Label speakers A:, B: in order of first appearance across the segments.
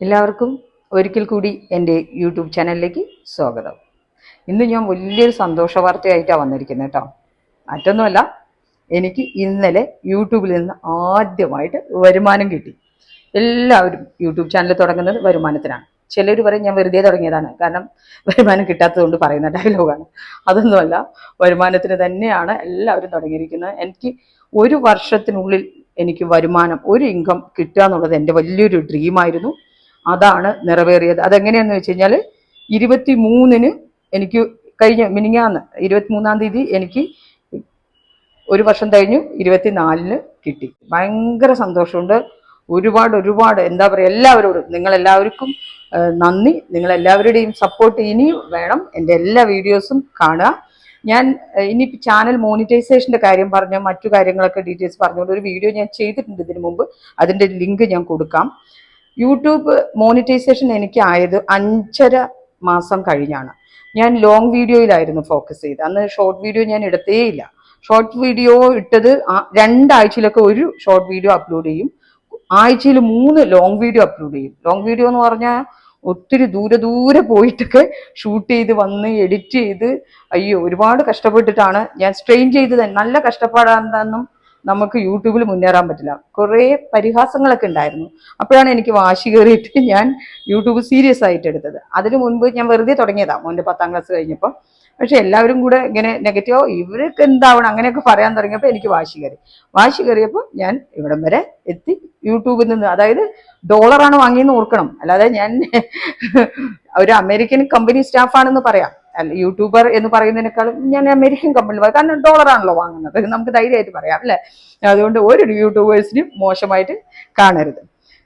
A: എല്ലാവർക്കും ഒരിക്കൽ കൂടി എന്റെ യൂട്യൂബ് ചാനലിലേക്ക് സ്വാഗതം. ഇന്ന് ഞാൻ വലിയൊരു സന്തോഷ വാർത്തയായിട്ടാണ് വന്നിരിക്കുന്നത് കേട്ടോ. മറ്റൊന്നുമല്ല എനിക്ക് ഇന്നലെ യൂട്യൂബിൽ നിന്ന് ആദ്യമായിട്ട് വരുമാനം കിട്ടി. എല്ലാവരും യൂട്യൂബ് ചാനൽ തുടങ്ങുന്നത് വരുമാനത്തിനാണ്. ചിലർ പറയും ഞാൻ വെറുതെ തുടങ്ങിയതാണ്. കാരണം വരുമാനം കിട്ടാത്തതുകൊണ്ട് പറയുന്ന ഡയലോഗാണ് അതൊന്നുമല്ല വരുമാനത്തിന് തന്നെയാണ് എല്ലാവരും തുടങ്ങിയിരിക്കുന്നത്. എനിക്ക് ഒരു വർഷത്തിനുള്ളിൽ എനിക്ക് വരുമാനം ഒരു ഇൻകം കിട്ടുക എന്നുള്ളത് എന്റെ വലിയൊരു ഡ്രീമായിരുന്നു അതാണ് നിറവേറിയത്. അതെങ്ങനെയാന്ന് വെച്ച് കഴിഞ്ഞാൽ ഇരുപത്തി മൂന്നിന് എനിക്ക് കഴിഞ്ഞ മിനിങ്ങാന്ന് ഇരുപത്തി മൂന്നാം തീയതി എനിക്ക് ഒരു വർഷം കഴിഞ്ഞു ഇരുപത്തിനാലിന് കിട്ടി. ഭയങ്കര സന്തോഷമുണ്ട്. ഒരുപാട് ഒരുപാട് എന്താ പറയുക എല്ലാവരോടും നിങ്ങളെല്ലാവർക്കും നന്ദി. നിങ്ങളെല്ലാവരുടെയും സപ്പോർട്ട് ഇനിയും വേണം എന്റെ എല്ലാ വീഡിയോസും കാണുക. ഞാൻ ഇനി ചാനൽ മോണിറ്റൈസേഷന്റെ കാര്യം പറഞ്ഞ മറ്റു കാര്യങ്ങളൊക്കെ ഡീറ്റെയിൽസ് പറഞ്ഞുകൊണ്ട് ഒരു വീഡിയോ ഞാൻ ചെയ്തിട്ടുണ്ട് ഇതിനു മുമ്പ്. അതിന്റെ ലിങ്ക് ഞാൻ കൊടുക്കാം. യൂട്യൂബ് മോണിറ്റൈസേഷൻ എനിക്ക് ആയത് അഞ്ചര മാസം കഴിഞ്ഞാണ്. ഞാൻ ലോങ് വീഡിയോയിലായിരുന്നു ഫോക്കസ് ചെയ്ത് അന്ന് ഷോർട്ട് വീഡിയോ ഞാൻ ഇടത്തേയില്ല ഷോർട്ട് വീഡിയോ ഇട്ടത് രണ്ടാഴ്ചയിലൊക്കെ ഒരു ഷോർട്ട് വീഡിയോ അപ്ലോഡ് ചെയ്യും. ആഴ്ചയിൽ മൂന്ന് ലോങ് വീഡിയോ അപ്ലോഡ് ചെയ്യും. ലോങ് വീഡിയോ എന്ന് പറഞ്ഞാൽ ഒത്തിരി ദൂരെ ദൂരെ പോയിട്ടൊക്കെ ഷൂട്ട് ചെയ്ത് വന്ന് എഡിറ്റ് ചെയ്ത് അയ്യോ ഒരുപാട് കഷ്ടപ്പെട്ടിട്ടാണ് ഞാൻ സ്ട്രെയിൻ ചെയ്ത് തന്നെ നല്ല കഷ്ടപ്പാടാണെന്നും നമുക്ക് യൂട്യൂബിൽ മുന്നേറാൻ പറ്റില്ല. കുറേ പരിഹാസങ്ങളൊക്കെ ഉണ്ടായിരുന്നു. അപ്പോഴാണ് എനിക്ക് വാശി കയറിയിട്ട് ഞാൻ യൂട്യൂബ് സീരിയസ് ആയിട്ട് എടുത്തത്. അതിനു മുൻപ് ഞാൻ വെറുതെ തുടങ്ങിയതാണ് മോന്റെ പത്താം ക്ലാസ് കഴിഞ്ഞപ്പോൾ പക്ഷെ എല്ലാവരും കൂടെ ഇങ്ങനെ നെഗറ്റീവോ ഇവർക്ക് എന്താവണം? അങ്ങനെയൊക്കെ പറയാൻ തുടങ്ങിയപ്പോൾ എനിക്ക് വാശി കയറി. വാശി കയറിയപ്പോൾ ഞാൻ ഇവിടം വരെ എത്തി യൂട്യൂബിൽ നിന്ന്. അതായത് ഡോളറാണ് വാങ്ങിയെന്ന് ഓർക്കണം. അല്ലാതെ ഞാൻ ഒരു അമേരിക്കൻ കമ്പനി സ്റ്റാഫാണെന്ന് പറയാം. യൂട്യൂബർ എന്ന് പറയുന്നതിനേക്കാളും ഞാൻ അമേരിക്കൻ കമ്പനി കാരണം ഡോളറാണല്ലോ വാങ്ങുന്നത്. നമുക്ക് ധൈര്യമായിട്ട് പറയാം അല്ലേ? അതുകൊണ്ട് ഒരു യൂട്യൂബേഴ്സിനും മോശമായിട്ട് കാണരുത്.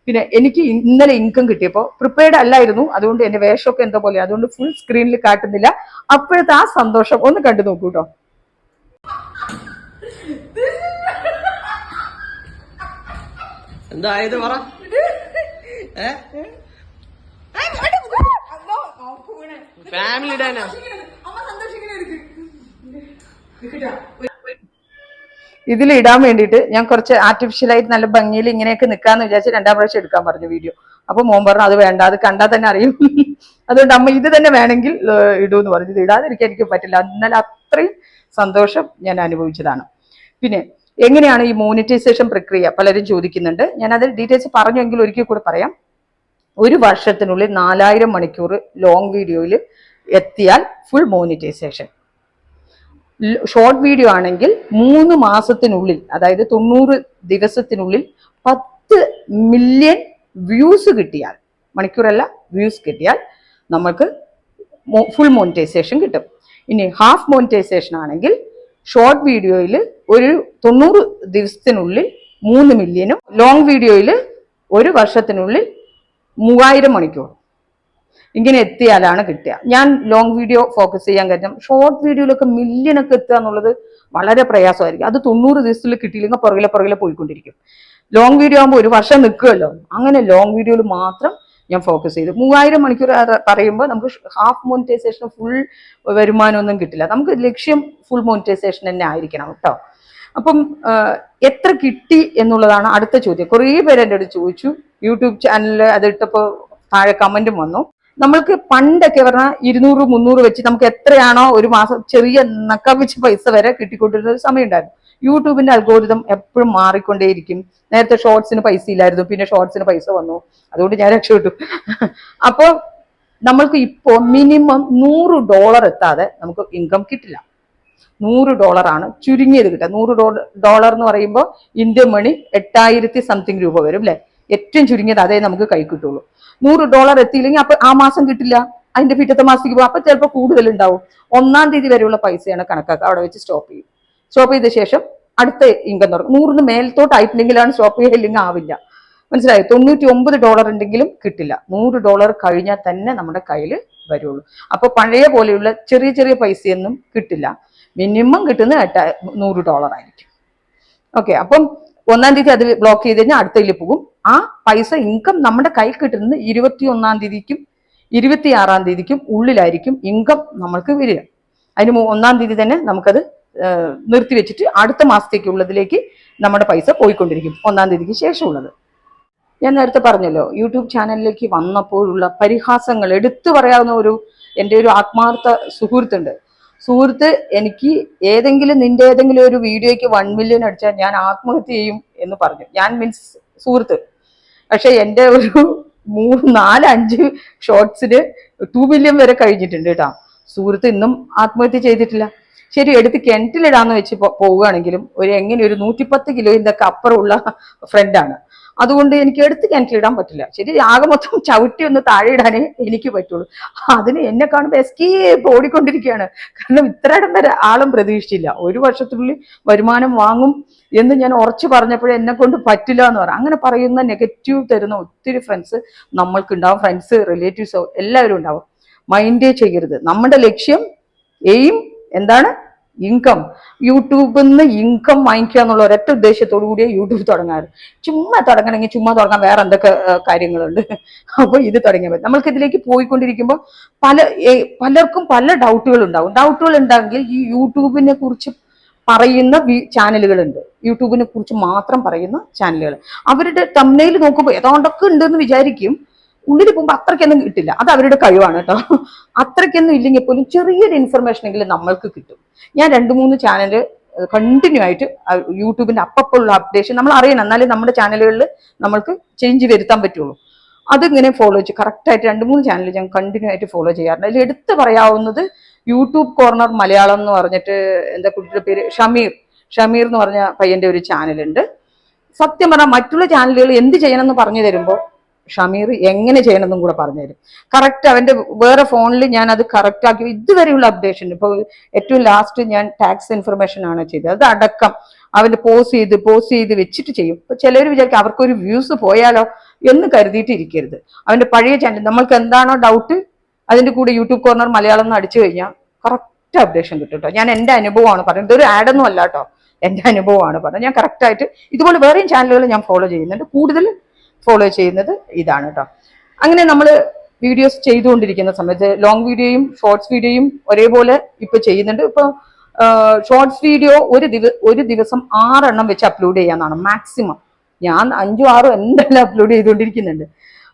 A: പിന്നെ എനിക്ക് ഇന്നലെ ഇൻകം കിട്ടിയപ്പോൾ പ്രിപ്പയർഡ് അല്ലായിരുന്നു. അതുകൊണ്ട് എന്റെ വേഷമൊക്കെ എന്താ പോലെ അതുകൊണ്ട് ഫുൾ സ്ക്രീനിൽ കാട്ടുന്നില്ല. അപ്പോഴത്തെ ആ സന്തോഷം ഒന്ന് കണ്ടു നോക്കൂ കേട്ടോ
B: എന്തായത് പറ? ഏ? ഫാമിലി ഡാനാ
A: ഇതിൽ ഇടാൻ വേണ്ടിയിട്ട് ഞാൻ കുറച്ച് ആർട്ടിഫിഷ്യൽ ആയിട്ട് നല്ല ഭംഗിയിൽ ഇങ്ങനെയൊക്കെ നിൽക്കാന്ന് വിചാരിച്ച് രണ്ടാം പ്രാവശ്യം എടുക്കാൻ പറഞ്ഞു വീഡിയോ അപ്പൊ മോൻ പറഞ്ഞു അത് വേണ്ട അത് കണ്ടാൽ തന്നെ അറിയും. അതുകൊണ്ട് അമ്മ ഇത് തന്നെ വേണമെങ്കിൽ ഇടൂന്ന് പറഞ്ഞു. ഇത് ഇടാതിരിക്കാൻ എനിക്ക് പറ്റില്ല. എന്നാൽ അത്രയും സന്തോഷം ഞാൻ അനുഭവിച്ചതാണ്. പിന്നെ എങ്ങനെയാണ് ഈ മോണിറ്റൈസേഷൻ പ്രക്രിയ? പലരും ചോദിക്കുന്നുണ്ട്. ഞാൻ അത് ഡീറ്റെയിൽസ് പറഞ്ഞെങ്കിൽ ഒരിക്കൽ കൂടെ പറയാം. ഒരു വർഷത്തിനുള്ളിൽ നാലായിരം മണിക്കൂർ ലോങ് വീഡിയോയിൽ എത്തിയാൽ ഫുൾ മോണിറ്റൈസേഷൻ ഷോർട്ട് വീഡിയോ ആണെങ്കിൽ മൂന്ന് മാസത്തിനുള്ളിൽ അതായത് തൊണ്ണൂറ് ദിവസത്തിനുള്ളിൽ പത്ത് മില്യൺ വ്യൂസ് കിട്ടിയാൽ മണിക്കൂറല്ല വ്യൂസ് കിട്ടിയാൽ നമുക്ക് ഫുൾ മോണിറ്റൈസേഷൻ കിട്ടും. ഇനി ഹാഫ് മോണിറ്റൈസേഷൻ ആണെങ്കിൽ ഷോർട്ട് വീഡിയോയിൽ ഒരു തൊണ്ണൂറ് ദിവസത്തിനുള്ളിൽ മൂന്ന് മില്യനും ലോങ് വീഡിയോയിൽ ഒരു വർഷത്തിനുള്ളിൽ മൂവായിരം മണിക്കൂർ. ഇങ്ങനെ എത്തിയാലാണ് കിട്ടുക. ഞാൻ ലോങ് വീഡിയോ ഫോക്കസ് ചെയ്യാൻ കാരണം ഷോർട്ട് വീഡിയോയിലൊക്കെ മില്യനൊക്കെ എത്തുക എന്നുള്ളത് വളരെ പ്രയാസമായിരിക്കും. അത് തൊണ്ണൂറ് ദിവസത്തിൽ കിട്ടിയില്ലെങ്കിൽ പുറകിലെ പുറകിലെ പോയിക്കൊണ്ടിരിക്കും. ലോങ് വീഡിയോ ആകുമ്പോൾ ഒരു വർഷം നിൽക്കുമല്ലോ. അങ്ങനെ ലോങ് വീഡിയോയിൽ മാത്രം ഞാൻ ഫോക്കസ് ചെയ്തു. മൂവായിരം മണിക്കൂർ പറയുമ്പോൾ നമുക്ക് ഹാഫ് മോണിറ്റൈസേഷൻ ഫുൾ വരുമാനമൊന്നും കിട്ടില്ല. നമുക്ക് ലക്ഷ്യം ഫുൾ മോണിറ്റൈസേഷൻ തന്നെ ആയിരിക്കണം കേട്ടോ അപ്പം എത്ര കിട്ടി എന്നുള്ളതാണ് അടുത്ത ചോദ്യം. കുറേ പേര് എന്റെ അടുത്ത് ചോദിച്ചു. യൂട്യൂബ് ചാനലിൽ അതിട്ടപ്പോ താഴെ കമന്റും വന്നു. നമ്മൾക്ക് പണ്ടൊക്കെ പറഞ്ഞാൽ ഇരുന്നൂറ് മുന്നൂറ് വെച്ച് നമുക്ക് എത്രയാണോ ഒരു മാസം ചെറിയ നക്കവിച്ച് പൈസ വരെ കിട്ടിക്കൊണ്ടിരുന്ന ഒരു സമയമുണ്ടായിരുന്നു. യൂട്യൂബിന്റെ അൽഗോരിതം എപ്പോഴും മാറിക്കൊണ്ടേയിരിക്കും. നേരത്തെ ഷോർട്സിന് പൈസ ഇല്ലായിരുന്നു പിന്നെ ഷോർട്സിന് പൈസ വന്നു. അതുകൊണ്ട് ഞാൻ രക്ഷപ്പെട്ടു. അപ്പോൾ നമ്മൾക്ക് ഇപ്പോൾ മിനിമം നൂറ് ഡോളർ എത്താതെ നമുക്ക് ഇൻകം കിട്ടില്ല. നൂറ് ഡോളറാണ് ചുരുങ്ങിയത് കിട്ടുക. നൂറ് ഡോളർ എന്ന് പറയുമ്പോൾ ഇന്ത്യൻ മണി എട്ടായിരത്തി സംതിങ് രൂപ വരും അല്ലെ? ഏറ്റവും ചുരുങ്ങിയത് അതേ നമുക്ക് കൈ കിട്ടുള്ളൂ. നൂറ് ഡോളർ എത്തിയില്ലെങ്കിൽ അപ്പൊ ആ മാസം കിട്ടില്ല. അതിന്റെ പിറ്റത്തെ മാസത്തേക്ക് പോകും അപ്പൊ ചിലപ്പോൾ കൂടുതൽ ഉണ്ടാവും ഒന്നാം തീയതി വരെയുള്ള പൈസയാണ് കണക്കാക്കുക. അവിടെ വെച്ച് സ്റ്റോപ്പ് ചെയ്യും. സ്റ്റോപ്പ് ചെയ്ത ശേഷം അടുത്ത ഇൻകം തുടങ്ങും. നൂറിന് മേൽത്തോട്ടായിട്ടുണ്ടെങ്കിലാണ് സ്റ്റോപ്പ് ചെയ്യില്ലെങ്കിൽ ആവില്ല. മനസ്സിലായി? തൊണ്ണൂറ്റി ഒമ്പത് ഡോളർ ഉണ്ടെങ്കിലും കിട്ടില്ല. നൂറ് ഡോളർ കഴിഞ്ഞാൽ തന്നെ നമ്മുടെ കയ്യിൽ വരുള്ളൂ. അപ്പൊ പഴയ പോലെയുള്ള ചെറിയ ചെറിയ പൈസയൊന്നും കിട്ടില്ല. മിനിമം കിട്ടുന്ന എട്ട നൂറ് ഡോളർ ആയിരിക്കും. ഓക്കെ അപ്പം ഒന്നാം തീയതി അത് ബ്ലോക്ക് ചെയ്ത് കഴിഞ്ഞാൽ അടുത്തതിൽ പോകും. ആ പൈസ ഇൻകം നമ്മുടെ കയ്യിൽ കിട്ടുന്നത് ഇരുപത്തി ഒന്നാം തീയതിക്കും ഇരുപത്തി ആറാം തീയതിക്കും ഉള്ളിലായിരിക്കും ഇൻകം നമ്മൾക്ക് വരിക. അതിന് ഒന്നാം തീയതി തന്നെ നമുക്കത് നിർത്തിവെച്ചിട്ട് നിർത്തി വെച്ചിട്ട് അടുത്ത മാസത്തേക്കുള്ളതിലേക്ക് നമ്മുടെ പൈസ പോയിക്കൊണ്ടിരിക്കും. ഒന്നാം തീയതിക്ക് ശേഷമുള്ളത്. ഞാൻ നേരത്തെ പറഞ്ഞല്ലോ യൂട്യൂബ് ചാനലിലേക്ക് വന്നപ്പോഴുള്ള പരിഹാസങ്ങൾ എടുത്തു പറയാവുന്ന ഒരു എന്റെ ഒരു ആത്മാർത്ഥ സുഹൃത്തുണ്ട്. സുഹൃത്ത് എനിക്ക് ഏതെങ്കിലും നിന്റെ ഏതെങ്കിലും ഒരു വീഡിയോയ്ക്ക് വൺ മില്യൺ അടിച്ചാൽ ഞാൻ ആത്മഹത്യ ചെയ്യും എന്ന് പറഞ്ഞു. ഞാൻ മീൻസ് സുഹൃത്ത്. പക്ഷെ എന്റെ ഒരു മൂന്ന് നാല് അഞ്ച് ഷോർട്സിന് ടു മില്യൺ വരെ കഴിഞ്ഞിട്ടുണ്ട് കേട്ടോ. സുഹൃത്ത് ഇന്നും ആത്മഹത്യ ചെയ്തിട്ടില്ല. ശരി എടുത്ത് കിണറ്റിലിടാന്ന് വെച്ച് പോവുകയാണെങ്കിലും ഒരു എങ്ങനെ ഒരു നൂറ്റിപ്പത്ത് കിലോയിന്റെ ഒക്കെ അപ്പുറമുള്ള ഫ്രണ്ടാണ് അതുകൊണ്ട് എനിക്ക് എടുത്ത് കിണറ്റിലിടാൻ പറ്റില്ല. ശരി ആകെ മൊത്തം ചവിട്ടി ഒന്ന് താഴെ ഇടാനേ എനിക്ക് പറ്റുള്ളൂ. അതിന് എന്നെ കാണുമ്പോൾ എസ്കേപ്പ് ഓടിക്കൊണ്ടിരിക്കുകയാണ്. കാരണം ഇത്ര ഇടം വരെ ആളും പ്രതീക്ഷിച്ചില്ല. ഒരു വർഷത്തിനുള്ളിൽ വരുമാനം വാങ്ങും എന്ന് ഞാൻ ഉറച്ചു പറഞ്ഞപ്പോഴേ എന്നെ കൊണ്ട് പറ്റില്ല എന്ന് പറയാം അങ്ങനെ പറയുന്ന നെഗറ്റീവ് തരുന്ന ഒത്തിരി ഫ്രണ്ട്സ് നമ്മൾക്ക് ഉണ്ടാവും ഫ്രണ്ട്സ് റിലേറ്റീവ്സ് എല്ലാവരും ഉണ്ടാവും. മൈൻഡേ ചെയ്യരുത്. നമ്മുടെ ലക്ഷ്യം എയിം എന്താണ്? ഇൻകം യൂട്യൂബിൽ നിന്ന് ഇൻകം വാങ്ങിക്കുക എന്നുള്ള ഒരൊറ്റ ഉദ്ദേശത്തോടു കൂടിയേ യൂട്യൂബ് തുടങ്ങാറ്. ചുമ്മാ തുടങ്ങണമെങ്കിൽ ചുമ്മാ തുടങ്ങാൻ വേറെ എന്തൊക്കെ കാര്യങ്ങളുണ്ട്. അപ്പോൾ ഇത് തുടങ്ങിയാൽ മതി. നമ്മൾക്ക് ഇതിലേക്ക് പോയിക്കൊണ്ടിരിക്കുമ്പോൾ പല പലർക്കും പല ഡൗട്ടുകൾ ഉണ്ടാവും ഡൗട്ടുകൾ ഉണ്ടെങ്കിൽ ഈ യൂട്യൂബിനെ കുറിച്ച് പറയുന്ന ചാനലുകളുണ്ട്. യൂട്യൂബിനെ കുറിച്ച് മാത്രം പറയുന്ന ചാനലുകൾ. അവരുടെ തമ്മനയിൽ നോക്കുമ്പോൾ ഏതാണ്ടൊക്കെ ഉണ്ടെന്ന് വിചാരിക്കും. ഉള്ളിൽ പോകുമ്പോൾ അത്രയ്ക്കൊന്നും കിട്ടില്ല. അത് അവരുടെ കഴിവാണ് കേട്ടോ. അത്രയ്ക്കൊന്നും ഇല്ലെങ്കിൽ പോലും ചെറിയൊരു ഇൻഫർമേഷൻ എങ്കിലും നമ്മൾക്ക് കിട്ടും. ഞാൻ രണ്ട് മൂന്ന് ചാനൽ കണ്ടിന്യൂ ആയിട്ട് യൂട്യൂബിന്റെ അപ്പപ്പോഴുള്ള അപ്ഡേഷൻ നമ്മൾ അറിയണം. എന്നാലേ നമ്മുടെ ചാനലുകളിൽ നമ്മൾക്ക് ചേഞ്ച് വരുത്താൻ പറ്റുള്ളൂ. അതിങ്ങനെ ഫോളോ ചെയ്യും. കറക്റ്റായിട്ട് രണ്ട് മൂന്ന് ചാനൽ ഞാൻ കണ്ടിന്യൂ ആയിട്ട് ഫോളോ ചെയ്യാറുണ്ട്. അതിൽ എടുത്തു പറയാവുന്നത് യൂട്യൂബ് കോർണർ മലയാളം എന്ന് പറഞ്ഞിട്ട് എന്താ കുട്ടിയുടെ പേര്? ഷമീർ. ഷമീർ എന്ന് പറഞ്ഞ പയ്യന്റെ ഒരു ചാനലുണ്ട് സത്യം പറഞ്ഞാൽ മറ്റുള്ള ചാനലുകൾ എന്ത് ചെയ്യണമെന്ന് പറഞ്ഞു തരുമ്പോൾ ഷമീർ എങ്ങനെ ചെയ്യണമെന്നും കൂടെ പറഞ്ഞു തരും. കറക്റ്റ് അവന്റെ വേറെ ഫോണിൽ ഞാൻ അത് കറക്റ്റ് ആക്കി. ഇതുവരെയുള്ള അപ്ഡേഷൻ ഇപ്പോൾ ഏറ്റവും ലാസ്റ്റ് ഞാൻ ടാക്സ് ഇൻഫർമേഷൻ ആണ് ചെയ്തത്. അത് അടക്കം അവന്റെ പോസ് ചെയ്ത് പോസ് ചെയ്ത് വെച്ചിട്ട് ചെയ്യും. ഇപ്പൊ ചിലർ വിചാരിക്കും അവർക്കൊരു വ്യൂസ് പോയാലോ എന്ന് കരുതിയിട്ട് ഇരിക്കരുത്. അവന്റെ പഴയ ചാനൽ നമ്മൾക്ക് എന്താണോ ഡൗട്ട് അതിന്റെ കൂടെ യൂട്യൂബ് കോർണർ മലയാളം എന്ന് അടിച്ചു കഴിഞ്ഞാൽ കറക്റ്റ് അപ്ഡേഷൻ കിട്ടും കേട്ടോ ഞാൻ എന്റെ അനുഭവമാണ് പറയുന്നത് ഇതൊരു ആഡൊന്നും അല്ല കേട്ടോ എന്റെ അനുഭവമാണ് പറഞ്ഞത്. ഞാൻ കറക്റ്റ് ആയിട്ട് ഇതുപോലെ വേറെയും ചാനലുകൾ ഞാൻ ഫോളോ ചെയ്യുന്നുണ്ട്. കൂടുതൽ ഫോളോ ചെയ്യുന്നത് ഇതാണ് കേട്ടോ അങ്ങനെ നമ്മൾ വീഡിയോസ് ചെയ്തുകൊണ്ടിരിക്കുന്ന സമയത്ത് ലോങ് വീഡിയോയും ഷോർട്സ് വീഡിയോയും ഒരേപോലെ ഇപ്പൊ ചെയ്യുന്നുണ്ട്. ഇപ്പൊ ഷോർട്സ് വീഡിയോ ഒരു ദിവസം ഒരു ദിവസം ആറെണ്ണം വെച്ച് അപ്ലോഡ് ചെയ്യാന്നാണ് മാക്സിമം ഞാൻ അഞ്ചും ആറും എന്തെല്ലാം അപ്ലോഡ് ചെയ്തുകൊണ്ടിരിക്കുന്നുണ്ട്.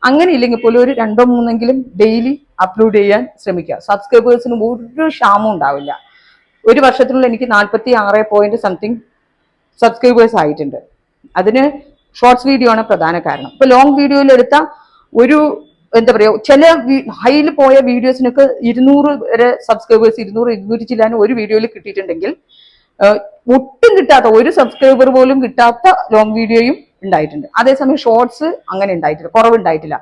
A: അങ്ങനെ ഇല്ലെങ്കിൽ പോലും ഒരു രണ്ടോ മൂന്നെങ്കിലും ഡെയിലി അപ്ലോഡ് ചെയ്യാൻ ശ്രമിക്കുക. സബ്സ്ക്രൈബേഴ്സിന് ഒരു ക്ഷാമം ഉണ്ടാവില്ല. ഒരു വർഷത്തിനുള്ളിൽ എനിക്ക് നാൽപ്പത്തി ആറ് പോയിന്റ് സംതിങ് സബ്സ്ക്രൈബേഴ്സ് ആയിട്ടുണ്ട്. അതിന് ഷോർട്സ് വീഡിയോ ആണ് പ്രധാന കാരണം. ഇപ്പൊ ലോങ് വീഡിയോയിൽ എടുത്ത ഒരു എന്താ പറയുക ചില ഹൈയിൽ പോയ വീഡിയോസിനൊക്കെ ഇരുന്നൂറ് വരെ സബ്സ്ക്രൈബേഴ്സ് ഇരുന്നൂറ് ഇരുന്നൂറ്റി ചില്ലാനും ഒരു വീഡിയോയിൽ കിട്ടിയിട്ടുണ്ടെങ്കിൽ ഒട്ടും കിട്ടാത്ത ഒരു സബ്സ്ക്രൈബർ പോലും കിട്ടാത്ത ലോങ് വീഡിയോയും ഉണ്ടായിട്ടുണ്ട്. അതേസമയം ഷോർട്സ് അങ്ങനെ ഉണ്ടായിട്ടില്ല കുറവുണ്ടായിട്ടില്ല.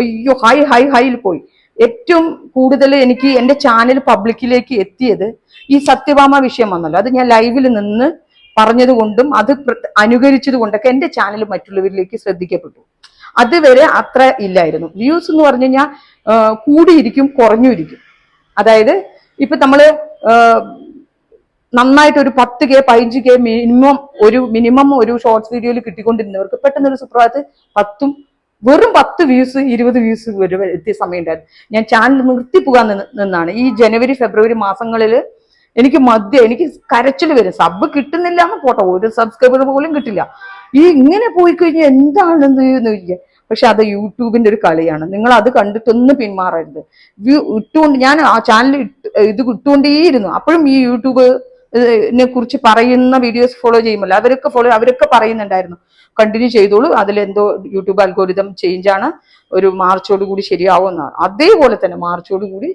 A: അയ്യോ ഹൈ ഹൈ ഹൈയിൽ പോയി. ഏറ്റവും കൂടുതൽ എനിക്ക് എന്റെ ചാനൽ പബ്ലിക്കിലേക്ക് എത്തിയത് ഈ സത്യഭാമ വിഷയം വന്നല്ലോ. അത് ഞാൻ ലൈവിൽ നിന്ന് പറഞ്ഞത് കൊണ്ടും അത് അനുകരിച്ചതുകൊണ്ടൊക്കെ എന്റെ ചാനൽ മറ്റുള്ളവരിലേക്ക് ശ്രദ്ധിക്കപ്പെട്ടു. അതുവരെ അത്ര ഇല്ലായിരുന്നു. വ്യൂസ് എന്ന് പറഞ്ഞു കഴിഞ്ഞാൽ കൂടിയിരിക്കും കുറഞ്ഞിരിക്കും അതായത് ഇപ്പൊ നമ്മൾ നന്നായിട്ട് ഒരു പത്ത് കെ പതിനഞ്ച് കെ മിനിമം ഒരു മിനിമം ഒരു ഷോർട്സ് വീഡിയോയിൽ കിട്ടിക്കൊണ്ടിരുന്നവർക്ക് പെട്ടെന്ന് ഒരു സുപ്രഭാതത്ത് പത്തും വെറും പത്ത് വ്യൂസ് ഇരുപത് വ്യൂസ് വരെ എത്തിയ സമയം ഉണ്ടായിരുന്നു. ഞാൻ ചാനൽ നിർത്തിപ്പോകാൻ നിന്ന് നിന്നാണ്. ഈ ജനുവരി ഫെബ്രുവരി മാസങ്ങളിൽ എനിക്ക് മദ്യം എനിക്ക് കരച്ചിൽ വരും. സബ് കിട്ടുന്നില്ല എന്ന് പോട്ടെ ഒരു സബ്സ്ക്രൈബർ പോലും കിട്ടില്ല. ഈ ഇങ്ങനെ പോയി കഴിഞ്ഞാൽ എന്താണെന്ന് ചോദിക്കുക. പക്ഷെ അത് യൂട്യൂബിന്റെ ഒരു കളിയാണ്. നിങ്ങൾ അത് കണ്ടിട്ടൊന്നും പിന്മാറരുത്. ഇട്ടുകൊണ്ട് ഞാൻ ആ ചാനൽ ഇത് ഇട്ടുകൊണ്ടേയിരുന്നു. അപ്പോഴും ഈ യൂട്യൂബ് നെ കുറിച്ച് പറയുന്ന വീഡിയോസ് ഫോളോ ചെയ്യുമല്ലോ അവരൊക്കെ ഫോളോ അവരൊക്കെ പറയുന്നുണ്ടായിരുന്നു. കണ്ടിന്യൂ ചെയ്തോളൂ. അതിലെന്തോ യൂട്യൂബ് അൽഗോരിതം ചേഞ്ചാണ് ഒരു മാർച്ചോട് കൂടി ശരിയാവുമെന്നാണ്. അതേപോലെ തന്നെ മാർച്ചോട് കൂടി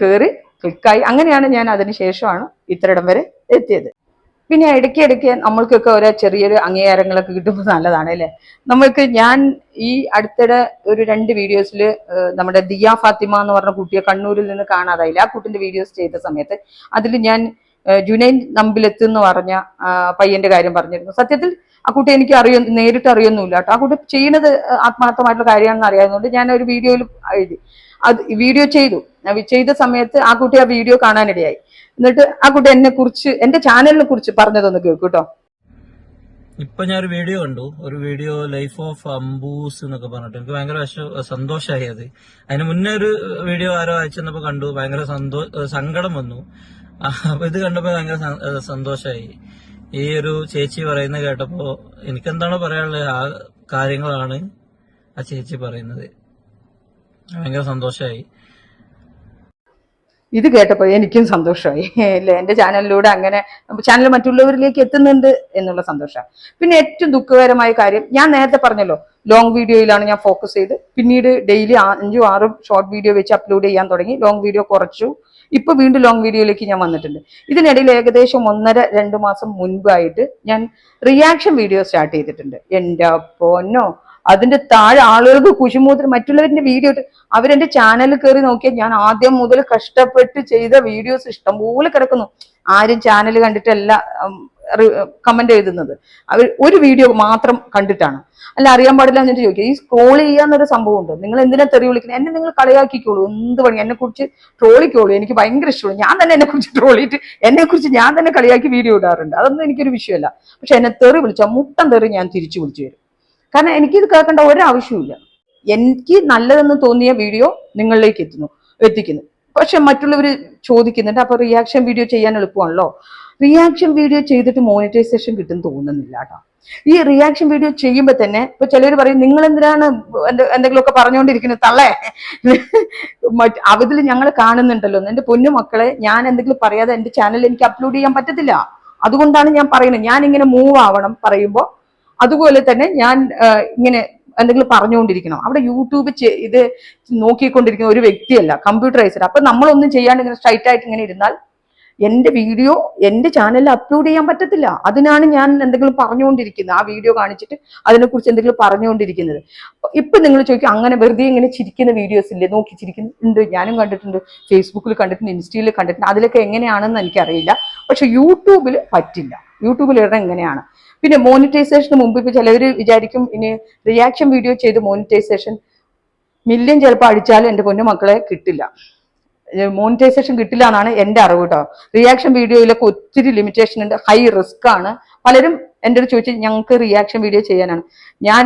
A: കയറി ക്ലിക്കായി അങ്ങനെയാണ് ഞാൻ അതിന് ശേഷമാണ് ഇത്രയിടം വരെ എത്തിയത്. പിന്നെ ഇടയ്ക്ക് ഇടയ്ക്ക് നമ്മൾക്കൊക്കെ ഓരോ ചെറിയൊരു അംഗീകാരങ്ങളൊക്കെ കിട്ടുമ്പോൾ നല്ലതാണ് അല്ലേ? നമ്മൾക്ക് ഞാൻ ഈ അടുത്തിടെ ഒരു രണ്ട് വീഡിയോസിൽ നമ്മുടെ ദിയ ഫാത്തിമ എന്ന് പറഞ്ഞ കുട്ടിയെ കണ്ണൂരിൽ നിന്ന് കാണാതായില്ല. ആ കുട്ടിന്റെ വീഡിയോസ് ചെയ്ത സമയത്ത് അതിൽ ഞാൻ ജുനൈൻ നമ്പിലെത്ത് എന്ന് പറഞ്ഞ പയ്യന്റെ കാര്യം പറഞ്ഞിരുന്നു. സത്യത്തിൽ ആ കുട്ടി എനിക്ക് അറിയ നേരിട്ട് അറിയൊന്നുമില്ല കേട്ടോ. ആ കുട്ടി ചെയ്യുന്നത് ആത്മാർത്ഥമായിട്ടുള്ള കാര്യമാണെന്ന് അറിയാവുന്നതുകൊണ്ട് ഞാൻ ഒരു വീഡിയോയിൽ എഴുതി. അത് വീഡിയോ ചെയ്തു. ചെയ്ത സമയത്ത് ആ കുട്ടി ആ വീഡിയോ കാണാനിടയായി. എന്നിട്ട് ആ കുട്ടി എന്നെ കുറിച്ച് എന്റെ ചാനലിനെ കുറിച്ച് പറഞ്ഞതൊന്ന് കേൾക്കൂട്ടോ
C: ഇപ്പൊ ഞാൻ ഒരു വീഡിയോ കണ്ടു. ഒരു വീഡിയോ ലൈഫ് ഓഫ് അംബൂസ് എന്നൊക്കെ പറഞ്ഞിട്ട്. എനിക്ക് ഭയങ്കര സന്തോഷമായി അത്. അതിന് മുന്നേ ഒരു വീഡിയോ ആരോ അയച്ചെന്നപ്പോ കണ്ടു. ഭയങ്കര സന്തോ സങ്കടം വന്നു. അപ്പൊ ഇത് കണ്ടപ്പോ ഭയങ്കര സന്തോഷമായി ഈ ഒരു ചേച്ചി പറയുന്നത് കേട്ടപ്പോ എനിക്കെന്താണോ പറയാനുള്ളത്? ആ കാര്യങ്ങളാണ് ആ ചേച്ചി പറയുന്നത്. ഭയങ്കര സന്തോഷമായി
A: ഇത് കേട്ടപ്പോൾ എനിക്കും സന്തോഷമായി. അല്ലേ എന്റെ ചാനലിലൂടെ അങ്ങനെ ചാനൽ മറ്റുള്ളവരിലേക്ക് എത്തുന്നുണ്ട് എന്നുള്ള സന്തോഷമാണ്. പിന്നെ ഏറ്റവും ദുഃഖകരമായ കാര്യം ഞാൻ നേരത്തെ പറഞ്ഞല്ലോ ലോങ് വീഡിയോയിലാണ് ഞാൻ ഫോക്കസ് ചെയ്ത്. പിന്നീട് ഡെയിലി അഞ്ചും ആറും ഷോർട്ട് വീഡിയോ വെച്ച് അപ്ലോഡ് ചെയ്യാൻ തുടങ്ങി. ലോങ് വീഡിയോ കുറച്ചു. ഇപ്പൊ വീണ്ടും ലോങ് വീഡിയോയിലേക്ക് ഞാൻ വന്നിട്ടുണ്ട്. ഇതിനിടയിൽ ഏകദേശം ഒന്നര രണ്ട് മാസം മുൻപായിട്ട് ഞാൻ റിയാക്ഷൻ വീഡിയോ സ്റ്റാർട്ട് ചെയ്തിട്ടുണ്ട്. എന്റെ പൊന്നോ അതിന്റെ താഴെ ആളുകൾക്ക് കുശുമൂത്രം മറ്റുള്ളവരുടെ വീഡിയോ ഇട്ട് അവരെന്റെ ചാനലിൽ കയറി നോക്കിയാൽ ഞാൻ ആദ്യം മുതൽ കഷ്ടപ്പെട്ട് ചെയ്ത വീഡിയോസ് ഇഷ്ടംപോലെ കിടക്കുന്നു. ആരും ചാനൽ കണ്ടിട്ടല്ല കമന്റ് എഴുതുന്നത്. അവർ ഒരു വീഡിയോ മാത്രം കണ്ടിട്ടാണ്. അല്ല അറിയാൻ പാടില്ല എന്നിട്ട് ചോദിക്കുക ഈ സ്ക്രോൾ ചെയ്യാന്നൊരു സംഭവം ഉണ്ട്? നിങ്ങൾ എന്തിനാ തെറി വിളിക്കുന്നത്? എന്നെ നിങ്ങൾ കളിയാക്കിക്കോളൂ. എന്ത് പണി? എന്നെ കുറിച്ച് ട്രോളിക്കോളൂ എനിക്ക് ഭയങ്കര ഇഷ്ടമുള്ളൂ. ഞാൻ തന്നെ എന്നെ കുറിച്ച് ട്രോളിയിട്ട് എന്നെ കുറിച്ച് ഞാൻ തന്നെ കളിയാക്കി വീഡിയോ ഇടാറുണ്ട്. അതൊന്നും എനിക്കൊരു വിഷയമല്ല. പക്ഷെ എന്നെ തെറി വിളിച്ചാൽ മുട്ടം തെറി ഞാൻ തിരിച്ചു വിളിച്ചു വരും. കാരണം എനിക്കിത് കേൾക്കേണ്ട ഒരാവശ്യമില്ല എനിക്ക് നല്ലതെന്ന് തോന്നിയ വീഡിയോ നിങ്ങളിലേക്ക് എത്തുന്നു എത്തിക്കുന്നു. പക്ഷെ മറ്റുള്ളവർ ചോദിക്കുന്നുണ്ട് അപ്പൊ റിയാക്ഷൻ വീഡിയോ ചെയ്യാൻ എളുപ്പമാണല്ലോ? റിയാക്ഷൻ വീഡിയോ ചെയ്തിട്ട് മോണിറ്റൈസേഷൻ കിട്ടും തോന്നുന്നില്ല കേട്ടോ. ഈ റിയാക്ഷൻ വീഡിയോ ചെയ്യുമ്പോൾ തന്നെ ഇപ്പൊ ചിലർ പറയും നിങ്ങൾ എന്തിനാണ് എന്ത് എന്തെങ്കിലുമൊക്കെ പറഞ്ഞുകൊണ്ടിരിക്കുന്നത് തള്ളേ. മറ്റ് അവതിൽ ഞങ്ങൾ കാണുന്നുണ്ടല്ലോ. എന്റെ പൊന്നു മക്കളെ ഞാൻ എന്തെങ്കിലും പറയാതെ എന്റെ ചാനലിൽ എനിക്ക് അപ്ലോഡ് ചെയ്യാൻ പറ്റത്തില്ല. അതുകൊണ്ടാണ് ഞാൻ പറയുന്നത്. ഞാൻ ഇങ്ങനെ മൂവ് ആവണം പറയുമ്പോൾ അതുപോലെ തന്നെ ഞാൻ ഇങ്ങനെ എന്തെങ്കിലും പറഞ്ഞുകൊണ്ടിരിക്കണം? അവിടെ യൂട്യൂബ് ഇത് നോക്കിക്കൊണ്ടിരിക്കുന്ന ഒരു വ്യക്തിയല്ല കമ്പ്യൂട്ടറൈസ്ഡ് അപ്പൊ നമ്മളൊന്നും ചെയ്യാണ്ട് ഇങ്ങനെ സ്ട്രൈറ്റ് ആയിട്ട് ഇങ്ങനെ ഇരുന്നാൽ എന്റെ വീഡിയോ എന്റെ ചാനലിൽ അപ്ലോഡ് ചെയ്യാൻ പറ്റത്തില്ല. അതിനാണ് ഞാൻ എന്തെങ്കിലും പറഞ്ഞുകൊണ്ടിരിക്കുന്നത്. ആ വീഡിയോ കാണിച്ചിട്ട് അതിനെക്കുറിച്ച് എന്തെങ്കിലും പറഞ്ഞുകൊണ്ടിരിക്കുന്നത്. ഇപ്പൊ നിങ്ങൾ ചോദിക്കും അങ്ങനെ വെറുതെ ഇങ്ങനെ ചിരിക്കുന്ന വീഡിയോസ് ഇല്ലേ? നോക്കി ചിരിക്കുന്നുണ്ട്. ഞാനും കണ്ടിട്ടുണ്ട്. ഫേസ്ബുക്കിൽ കണ്ടിട്ടുണ്ട് ഇൻസ്റ്റയിൽ കണ്ടിട്ടുണ്ട്. അതിലൊക്കെ എങ്ങനെയാണെന്ന് എനിക്കറിയില്ല. പക്ഷെ യൂട്യൂബിൽ പറ്റില്ല. യൂട്യൂബിൽ ഇടണം എങ്ങനെയാണ്? പിന്നെ മോണിറ്റൈസേഷന് മുമ്പ് ഇപ്പൊ ചിലവർ വിചാരിക്കും ഇനി റിയാക്ഷൻ വീഡിയോ ചെയ്ത് മോണിറ്റൈസേഷൻ മില്യൺ ചിലപ്പോൾ അടിച്ചാലും എന്റെ പൊന്നു മക്കളെ കിട്ടില്ല. മോണിറ്റൈസേഷൻ കിട്ടില്ല എന്നാണ് എന്റെ അറിവ് കേട്ടോ. റിയാക്ഷൻ വീഡിയോയിലൊക്കെ ഒത്തിരി ലിമിറ്റേഷൻ ഉണ്ട് ഹൈ റിസ്ക് ആണ്. പലരും എന്റെ അടുത്ത് ചോദിച്ചു ഞങ്ങൾക്ക് റിയാക്ഷൻ വീഡിയോ ചെയ്യാനാണ്. ഞാൻ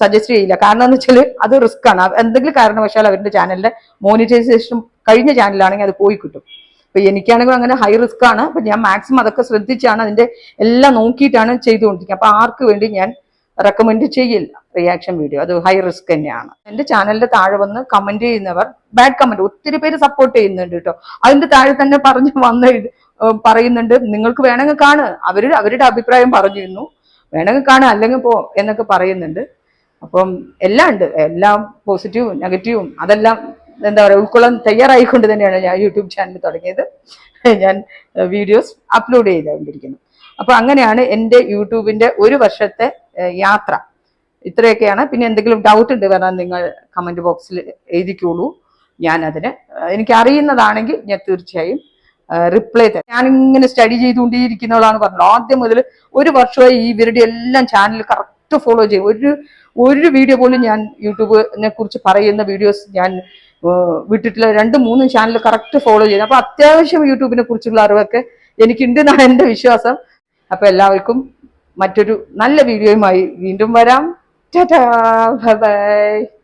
A: സജസ്റ്റ് ചെയ്യില്ല. കാരണം എന്ന് വെച്ചാൽ അത് റിസ്ക് ആണ്. എന്തെങ്കിലും കാരണവശാൽ അവരുടെ ചാനലിന്റെ മോണിറ്റൈസേഷൻ കഴിഞ്ഞ ചാനലാണെങ്കിൽ അത് പോയി കിട്ടും. അപ്പൊ എനിക്കാണെങ്കിൽ അങ്ങനെ ഹൈ റിസ്ക് ആണ്. അപ്പൊ ഞാൻ മാക്സിമം അതൊക്കെ ശ്രദ്ധിച്ചാണ് അതിന്റെ എല്ലാം നോക്കിയിട്ടാണ് ചെയ്തുകൊണ്ടിരിക്കുന്നത്. അപ്പൊ ആർക്ക് വേണ്ടി ഞാൻ റെക്കമെൻഡ് ചെയ്യില്ല റിയാക്ഷൻ വീഡിയോ അത് ഹൈ റിസ്ക് തന്നെയാണ്. എന്റെ ചാനലിന്റെ താഴെ വന്ന് കമന്റ് ചെയ്യുന്നവർ ബാഡ് കമന്റ് ഒത്തിരി പേര് സപ്പോർട്ട് ചെയ്യുന്നുണ്ട് കേട്ടോ. അതിന്റെ താഴെ തന്നെ പറഞ്ഞു വന്ന് പറയുന്നുണ്ട് നിങ്ങൾക്ക് വേണമെങ്കിൽ കാണു. അവർ അവരുടെ അഭിപ്രായം പറഞ്ഞിരുന്നു. വേണമെങ്കിൽ കാണുക അല്ലെങ്കിൽ പോ എന്നൊക്കെ പറയുന്നുണ്ട്. അപ്പം എല്ലാം ഉണ്ട്. എല്ലാം പോസിറ്റീവും നെഗറ്റീവും അതെല്ലാം എന്താ പറയുക ഉൾക്കൊള്ളാൻ തയ്യാറായിക്കൊണ്ട് തന്നെയാണ് ഞാൻ യൂട്യൂബ് ചാനൽ തുടങ്ങിയത്. ഞാൻ വീഡിയോസ് അപ്ലോഡ് ചെയ്തുകൊണ്ടിരിക്കുന്നു. അപ്പോൾ അങ്ങനെയാണ് എന്റെ യൂട്യൂബിന്റെ ഒരു വർഷത്തെ യാത്ര. ഇത്രയൊക്കെയാണ്. പിന്നെ എന്തെങ്കിലും ഡൗട്ട് ഉണ്ട് പറഞ്ഞാൽ നിങ്ങൾ കമന്റ് ബോക്സിൽ എഴുതിക്കോളൂ. ഞാൻ അതിന് എനിക്ക് അറിയുന്നതാണെങ്കിൽ ഞാൻ തീർച്ചയായും റിപ്ലൈ തരാം. ഞാനിങ്ങനെ സ്റ്റഡി ചെയ്തുകൊണ്ടേയിരിക്കുന്നവളാണ് പറഞ്ഞത്. ആദ്യം മുതൽ ഒരു വർഷമായി ഇവരുടെ എല്ലാം ചാനൽ കറക്റ്റ് ഫോളോ ചെയ്യും. ഒരു ഒരു വീഡിയോ പോലും ഞാൻ യൂട്യൂബിനെ കുറിച്ച് പറയുന്ന വീഡിയോസ് ഞാൻ വിട്ടിട്ടില്ല. രണ്ടും മൂന്നും ചാനൽ കറക്റ്റ് ഫോളോ ചെയ്യുന്നു അപ്പൊ അത്യാവശ്യം യൂട്യൂബിനെ കുറിച്ചുള്ള അറിവൊക്കെ എനിക്കുണ്ടെന്നാണ് എന്റെ വിശ്വാസം. അപ്പൊ എല്ലാവർക്കും മറ്റൊരു നല്ല വീഡിയോയുമായി വീണ്ടും വരാം. Tata bye